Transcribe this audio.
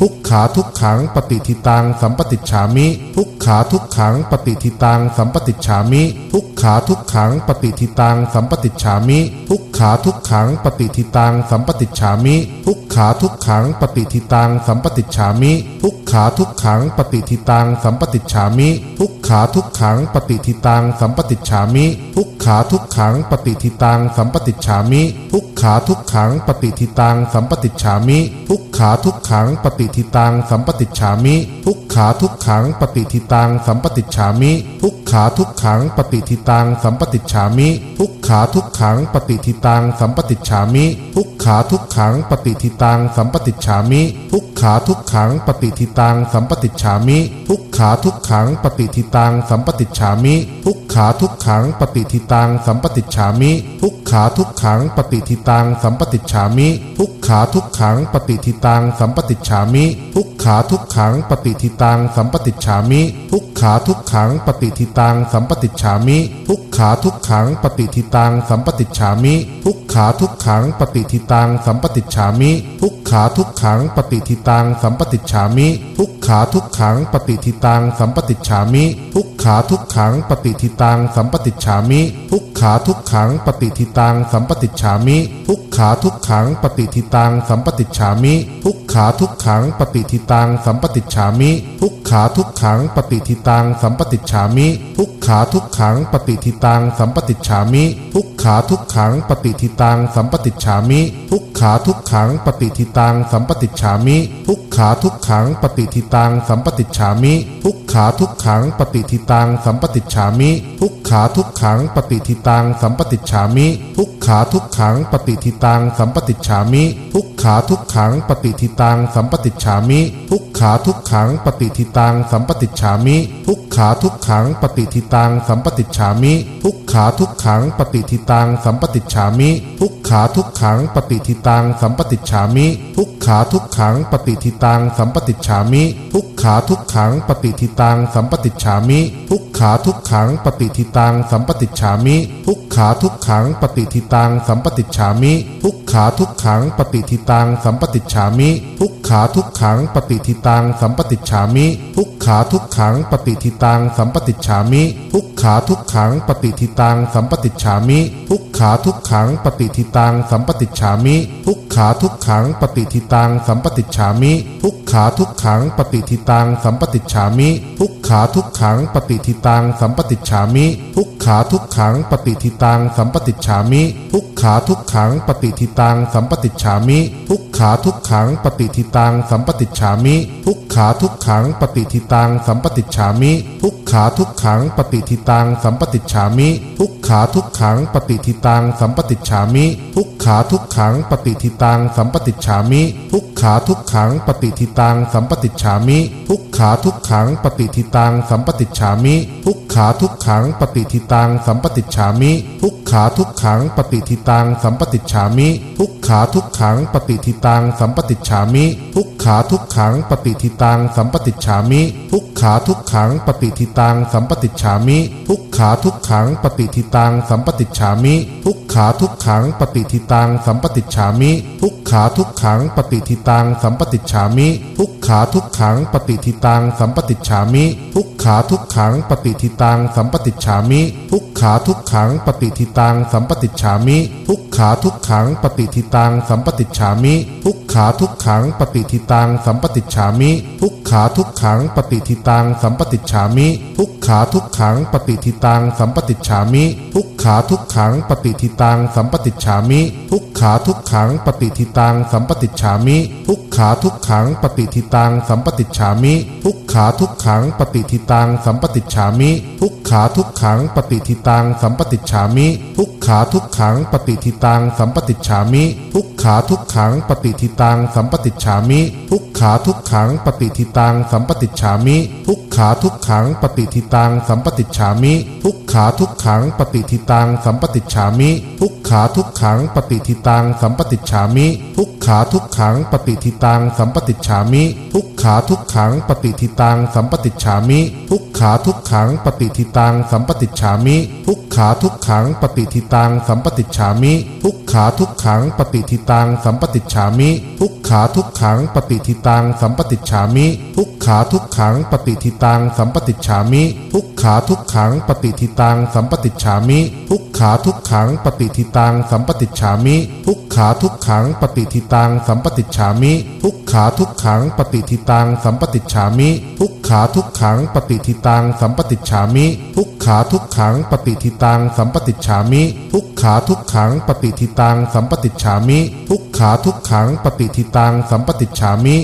ทุกขาทุกขังปฏิทิตังสัมปติฉามิ ทุกขาทุกขังปฏิทิตังสัมปติฉามิ ทุกขาทุกขังปฏิทิตังสัมปติฉามิ ทุก ขาทุกขังปฏิทิตังสัมปติฉามิ ทุกขาทุกขังปฏิทิตังสัมปติฉามิ ทุกขาทุกขังปฏิทิตังสัมปติฉามิ ทุกขาทุกขังปฏิทิตังสัมปติฉามิ ทุกขาทุกขังปฏิทิตังสัมปติฉามิ ทุกขาทุกขังปฏิทิตังสัมปติฉามิ ทุกขาทุกขังปฏิทิตังสัมปติฉามิ ทุกขาทุกขังปฏิทิตังสัมปติฉามิ ทุกขาทุกขังปฏิทิตังสัมปติฉามิ ทุกขาทุกขังปฏิทิตังังสัมปติฉามิ ทุกขาทุกขังปฏิทิตังสัมปติฉามิ ทุกขาทุกขังปฏิทิตังสัมปติฉามิ ทุกขาทุกขังปฏิทิตังสัมปติฉามิ ทุกขาทุกขังปฏิทิตังสัมปติฉามิ ทุกขาทุกขังปฏิทิตังสัมปติฉามิ ทุกขาทุกขังปฏิทิตังสัมปติฉามิ ทุกขาทุกขังปฏิทิตังสัมปติฉามิ ทุก ขาทุกขังปฏิทิตังสัมปติฉามิ ทุกขาทุกขังปฏิทิตังสัมปติฉามิ ทุกขาทุกขังปฏิทิตังสัมปติฉามิ ทุกขาทุกขังปฏิทิตังสัมปติฉามิ ทุกขาทุกขังปฏิทิตังสัมปติฉามิ ทุกขาทุกขังปฏิทิตังสัมปติฉามิ ทุกขาทุกขังปฏิทิตังสัมปติฉามิ ทุกขาทุกขังปฏิทิตังสัมปติฉามิ ทุกขาทุกขังปฏิทิตังสัมปติฉามิ ทุกขาทุกขังปฏิทิตังังสัมปติฉามิ ทุกขาทุกขังปฏิทิตังสัมปติฉามิ ทุกขาทุกขังปฏิทิตังสัมปติฉามิ ทุกขาทุกขังปฏิทิตังสัมปติฉามิ ทุกขาทุกขังปฏิทิตังสัมปติฉามิ ทุกขาทุกขังปฏิทิตังสัมปติฉามิ ทุกขาทุกขังปฏิทิตังสัมปติฉามิ ทุกขาทุกขังปฏิทิตังสัมปติฉามิ ทุกขาทุกขังปฏิทิตังสัมปติฉามิ ทุกขาทุกขังปฏิทิตังสัมปติฉามิ ทุกขาทุกขังปฏิทิตังสัมปติฉามิ ทุกขาทุกขังปฏิทิตังสัมปติฉามิ ทุกขาทุกขังปฏิทิตังสัมปติฉามิ ทุกขาทุกขังปฏิทิตังสัมปติฉามิ ทุกขาทุกขังปฏิทิตังสัมปติฉามิ ทุกขาทุกขังปฏิทิตังสัมปติฉามิ ทุกขาทุกขังปฏิทิตังสัมปติฉามิ ทุกขาทุกขังปฏิทิตังสัมปติฉามิ ทุกขาทุกขังปฏิทิตังสัมปติฉามิ ทุกขาทุกขังปฏิทิตังสัมปติฉามิ ทุกขาทุกขังปฏิทิตังสัมปติฉามิ ทุกขาทุกขังปฏิทิตังสัมปติฉามิ ทุกขาทุกขังปฏิทิตังสัมปติฉามิ ทุกขาทุกขังปฏิทิตังสัมปติฉามิ ทุกขาทุกขังปฏิทิตังสัมปติฉามิ ทุกขาทุกขังปฏิทิตังสัมปติฉามิ ทุกขาทุกขังปฏิทิตังสัมปติฉามิ ทุกขาทุกขังปฏิทิตังสัมปติฉามิ ทุกขาทุกขังปฏิทิตังสัมปติฉามิ ทุกขาทุกขังปฏิทิตังสัมปติฉามิ ทุกขาทุกขังปฏิทิตังสัมปติฉามิ ทุกขาทุกขังปฏิทิตังสัมปติฉามิ ทุกขาทุกขังปฏิทิตังสัมปติฉามิ ทุกขาทุกขังปฏิทิตังสัมปติฉามิ ทุกขาทุกขังปฏิทิตังสัมปติฉามิ ทุกขาทุกขังปฏิทิตังสัมปติฉามิ ทุกขาทุกขังปฏิทิตังสัมปติฉามิ ทุกขาทุกขังปฏิทิตังสัมปติฉามิ ทุกขาทุกขังปฏิทิตังสัมปติฉามิ ทุก ขาทุกขังปฏิทิตังสัมปติฉามิ ทุกขาทุกขังปฏิทิตังสัมปติฉามิ ทุกขาทุกขังปฏิทิตังสัมปติฉามิ ทุกขาทุกขังปฏิทิตังสัมปติฉามิ ทุกขาทุกขังปฏิทิตังสัมปติฉามิ ทุกขาทุกขังปฏิทิตังสัมปติฉามิ ทุกขาทุกขังปฏิทิตังสัมปติฉามิ ทุกขาทุกขังปฏิทิตังสัมปติฉามิ ทุกขาทุกขังปฏิทิตังสัมปติฉามิ ทุกขาทุกขังปฏิทิตังสัมปติฉามิ ทุกขาทุกขังปฏิทิตังสัมปติฉามิ ทุกขาทุกขังปฏิทิตังสัมปติฉามิ ทุกขาทุกขังปฏิทิตังสัมปติฉามิ ทุกขาทุกขังปฏิทิตังสัมปติฉามิ ทุกขาทุกขังปฏิทิตังสัมปติฉามิ ทุกขาทุกขังปฏิทิตังสัมปติฉามิ ทุกขาทุกขังปฏิทิตังสัมปติฉามิ ทุกขาทุกขังปฏิทิตังสัมปติฉามิ ทุกขาทุกขังปฏิทิตังสัมปติฉามิ ทุกขาทุกขังปฏิทิตังสัมปติฉามิ ทุกขาทุกขังปฏิทิตังสัมปติฉามิ ทุกขาทุกขังปฏิทิตังสัมปติฉามิ ทุกขาทุกขังปฏิทิตังสัมปติฉามิ ทุกขาทุกขังปฏิทิตังสัมปติฉามิ ทุกขาทุกขังปฏิทิตังสัมปติฉามิ ทุกขาทุกขังปฏิทิตังสัมปติฉามิ ทุกขาทุกขังปฏิทิตังสัมปติฉามิ ทุกขาทุกขังปฏิทิตังสัมปติฉามิ ทุกขาทุกขังปฏิทิตังสัมปติฉามิ ทุกขาทุกขังปฏิทิตังสัมปติฉามิ ทุกขาทุกขังปฏิทิตังสัมปติฉามิ ทุกขาทุกขังปฏิทิตังสัมปติฉามิ ทุกขาทุกขังปฏิทิตังสัมปติฉามิ ทุกขาทุกขังปฏิทิตังสัมปติฉามิ ทุกขาทุกขังปฏิทิตังสัมปติฉามิ ทุกขาทุกขังปฏิทิตังสัมปติฉามิ